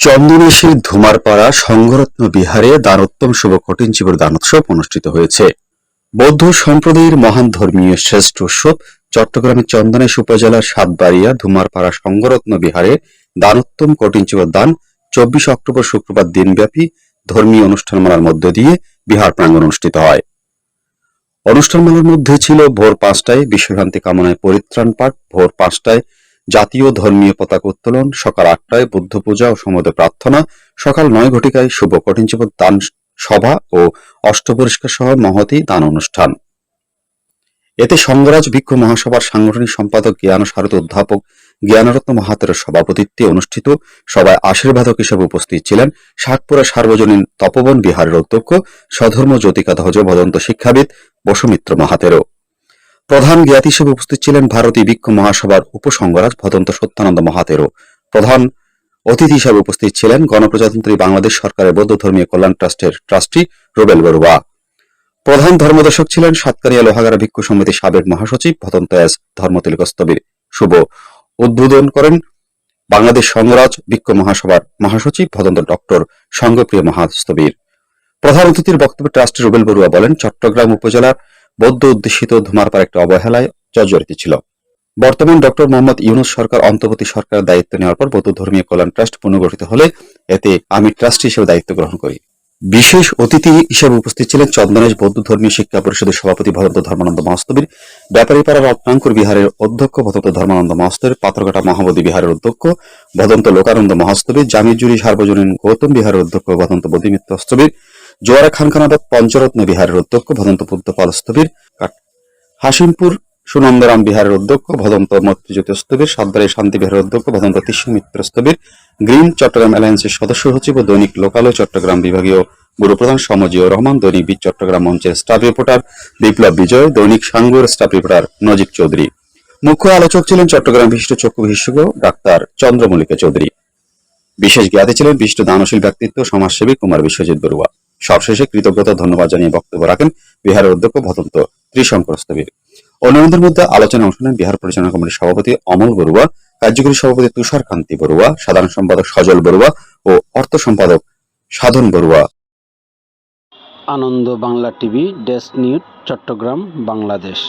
চন্দনেশের ধুমারপাড়া সংঘরত্ন বিহারে দানোত্তম শুভ কঠিনজীবর দানোৎসব অনুষ্ঠিত হয়েছে। বৌদ্ধ সম্প্রদায়ের মহান ধর্মীয় শ্রেষ্ঠ উৎসব চট্টগ্রামের চন্দনেশ উপজেলার সাতবাড়িয়া ধুমারপাড়া সংঘরত্ন বিহারে দানোত্তম কঠিনজীবর দান চব্বিশ অক্টোবর শুক্রবার দিনব্যাপী ধর্মীয় অনুষ্ঠানমালার মধ্য দিয়ে বিহার প্রাঙ্গণ অনুষ্ঠিত হয়। অনুষ্ঠানমালার মধ্যে ছিল ভোর পাঁচটায় বিশ্বশান্তি কামনায় পরিত্রাণ পাঠ, ভোর পাঁচটায় জাতীয় ধর্মীয় পতাকা উত্তোলন, সকাল আটটায় বুদ্ধ পূজা ও সমুদ্র প্রার্থনা, সকাল নয় ঘটিকায় শুভ কঠিনজীবন দান সভা ও অষ্টপরিষ্কার সহ মহতি দান অনুষ্ঠান। এতে সংগরাজ ভিক্ষু মহাসভার সাংগঠনিক সম্পাদক জ্ঞান সারদ অধ্যাপক জ্ঞানরত্ন মাহাতের সভাপতিত্বে অনুষ্ঠিত সভায় আশীর্বাদক হিসেবে উপস্থিত ছিলেন ষাটপুরা সার্বজনীন তপবন বিহারের অধ্যক্ষ স্বধর্ম জ্যোতিকা ধ্বজ ভদন্ত শিক্ষাবিদ বসুমিত্র মাহাতেরও। প্রধান জ্ঞাত হিসেবে উপস্থিত ছিলেন ভারতী ভিক্ষু মহাসভার উপসংগরাজ ভদন্ত সত্যানন্দ মাহাতেরও। প্রধান অতিথি হিসেবে উপস্থিত ছিলেন গণপ্রজাতন্ত্রী বাংলাদেশ সরকারের বৌদ্ধ ধর্মীয় কল্যাণ ট্রাস্টের ট্রাস্টি রুবেল বড়ুয়া। প্রধান ধর্মদর্শক ছিলেন সাতকারিয়া লোহাগাড়া ভিক্ষু সমিতির সাবেক মহাসচিব ভদন্ত এস ধর্মতিলকস্তবীর শুভ। উদ্বোধন করেন বাংলাদেশ সংগরাজ ভিক্ষু মহাসভার মহাসচিব ভদন্ত ডক্টর সঙ্গপ্রিয় মহাস্তবীর। প্রধান অতিথির বক্তব্যে ট্রাস্টি রুবেল বড়ুয়া বলেন, চট্টগ্রাম উপজেলার বৌদ্ধ অধ্যুষিত ধুমারপাড় একটি অবহেলায় জর্জরিত ছিল। বর্তমান ডক্টর মোহাম্মদ ইউনুস সরকার অন্তর্বর্তী সরকারের দায়িত্ব নেওয়ার পর বৌদ্ধ ধর্মীয় কল্যাণ ট্রাস্ট পুনর্গঠিত হলে এতে আমি ট্রাস্টি হিসেবে দায়িত্ব গ্রহণ করি। বিশেষ অতিথি হিসেবে উপস্থিত ছিলেন চন্দনেশ বৌদ্ধ ধর্মীয় শিক্ষা পরিষদের সভাপতি ভদন্ত ধর্মানন্দ মহাস্তবীর ব্যাপারীপাড়া রত্নাঙ্কুর বিহারের অধ্যক্ষ ভদন্ত ধর্মানন্দ মহাস্তবীর, পাথরঘাটা মহাবোধি বিহারের অধ্যক্ষ ভদন্ত লোকানন্দ মহাস্তবীর, জামিজুরি সার্বজনীন গৌতম বিহারের অধ্যক্ষ ভদন্ত বোধিমিত্র স্তবীর জোয়ারা খানখানাবাদ পঞ্চরত্ন বিহারের অধ্যক্ষ ভদন্ত বুদ্ধপাল স্তবীর হাসিমপুর সুনন্দরাম বিহারের অধ্যক্ষ ভদন্ত মৈত্রীজ্যোতি স্তবীর সাতবাড়ি শান্তি বিহারের অধ্যক্ষ ভদন্ত তিস্য মিত্র স্তবীর গ্রিন চট্টগ্রাম অ্যালায়েন্সের সদস্য সচিব ও দৈনিক লোকালয় চট্টগ্রাম বিভাগীয় গুরুপ্রধান সমজিউর রহমান, দৈনিক বীর চট্টগ্রাম মঞ্চের স্টাফ রিপোর্টার বিপ্লব বিজয়, দৈনিক সাঙ্গুর স্টাফ রিপোর্টার নজিব চৌধুরী। মুখ্য আলোচক ছিলেন চট্টগ্রাম বিশিষ্ট চক্ষু বিশেষজ্ঞ ডাক্তার চন্দ্রমল্লিকা চৌধুরী। বিশেষ জ্ঞাতি ছিলেন বিশিষ্ট দানশীল ব্যক্তিত্ব, সমাজসেবী কুমার বিশ্বজিৎ বড়ুয়া। সবশেষে কৃতজ্ঞতা, ধন্যবাদ জানিয়ে বক্তব্য রাখেন বিহারের অধ্যক্ষ ভদন্ত ত্রিশঙ্কর স্থবির অন্যান্যদের মধ্যে আলোচনায় অংশ নেন বিহার পরিচালনা কমিটির সভাপতি অমল বড়ুয়া, কার্যকরী সভাপতি তুষার কান্তি বড়ুয়া, সাধারণ সম্পাদক সজল বড়ুয়া ও অর্থ সম্পাদক Sadhan Barua. Ananda Bangla TV, desk news, Chittagong, Bangladesh.